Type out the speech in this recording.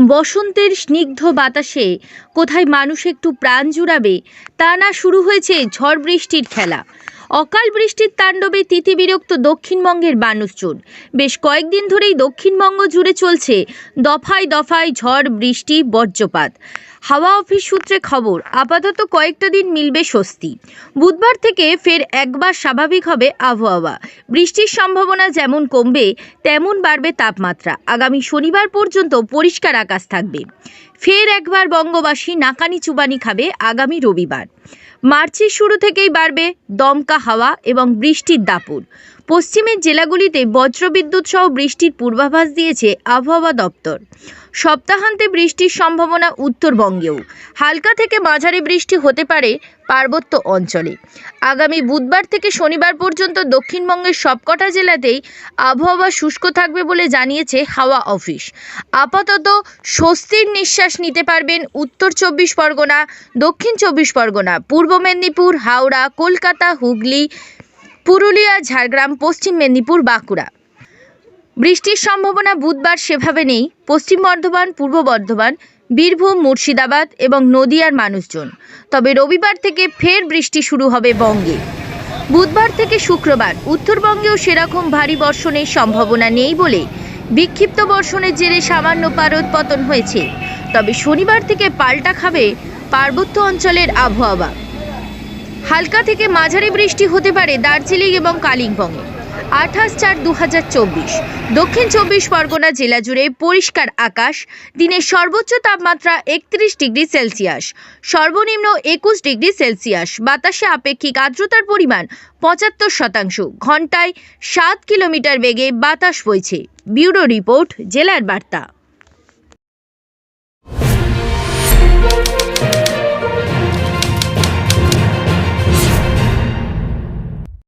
বসন্তের স্নিগ্ধ বাতাসে কোথায় মানুষ একটু প্রাণ জুড়াবে, তা না শুরু হয়েছে ঝড় বৃষ্টির খেলা। অকাল বৃষ্টির তাণ্ডবে তিতিবিরক্ত দক্ষিণবঙ্গের মানুষজন বেশ কয়েকদিন ধরেই দক্ষিণবঙ্গ জুড়ে চলছে দফায় দফায় ঝড়, বৃষ্টি, বজ্রপাত। হাওয়া অফিস সূত্রে খবর, আপাতত কয়েকটা দিন মিলবে স্বস্তি। বুধবার থেকে ফের একবার স্বাভাবিক হবে আবহাওয়া। বৃষ্টির সম্ভাবনা যেমন কমবে, তেমন বাড়বে তাপমাত্রা। আগামী শনিবার পর্যন্ত পরিষ্কার আকাশ থাকবে। ফের একবার বঙ্গবাসী নাকানি চুবানি খাবে আগামী রবিবার। মার্চের শুরু থেকেই বাড়বে দমকা হাওয়া এবং বৃষ্টির দাপট। পশ্চিমের জেলাগুলিতে বজ্রবিদ্যুৎ সহ বৃষ্টির পূর্বাভাস দিয়েছে আবহাওয়া দপ্তর। সপ্তাহান্তে বৃষ্টির সম্ভাবনা উত্তরবঙ্গেও। হালকা থেকে মাঝারি বৃষ্টি হতে পারে পার্বত্য অঞ্চলে। আগামী বুধবার থেকে শনিবার পর্যন্ত দক্ষিণবঙ্গের সবকটা জেলাতেই আবহাওয়া শুষ্ক থাকবে বলে জানিয়েছে হাওয়া অফিস। আপাতত স্বস্তির নিঃশ্বাস নিতে পারবেন উত্তর চব্বিশ পরগনা, দক্ষিণ চব্বিশ পরগনা, পূর্ব মেদিনীপুর, হাওড়া, কলকাতা, হুগলি, পুরুলিয়া, ঝাড়গ্রাম, পশ্চিম মেদিনীপুর, বাঁকুড়া। বৃষ্টির সম্ভাবনা বুধবার সেভাবে নেই। পশ্চিম বর্ধমান, পূর্ব বর্ধমান, বীরভূম, মুর্শিদাবাদ এবং নদিয়ার মানুষজন। তবে রবিবার থেকে ফের বৃষ্টি শুরু হবে বঙ্গে। বুধবার থেকে শুক্রবার উত্তরবঙ্গেও সেরকম ভারী বর্ষণের সম্ভাবনা নেই বলে বিক্ষিপ্ত বর্ষণের জেরে সামান্য পারদ পতন হয়েছে। তবে শনিবার থেকে পাল্টা খাবে পার্বত্য অঞ্চলের আবহাওয়া। হালকা থেকে মাঝারি বৃষ্টি হতে পারে দার্জিলিং এবং কালিম্পংয়ে। আঠাশ চার দু দক্ষিণ চব্বিশ পরগনা জেলা জুড়ে পরিষ্কার আকাশ দিনের সর্বোচ্চ তাপমাত্রা একত্রিশ ডিগ্রি সেলসিয়াস, সর্বনিম্ন একুশ ডিগ্রি সেলসিয়াস। বাতাসে আপেক্ষিক আর্দ্রতার পরিমাণ পঁচাত্তর শতাংশ। ঘন্টায় সাত কিলোমিটার বেগে বাতাস বইছে। ব্যুরো রিপোর্ট, জেলার বার্তা।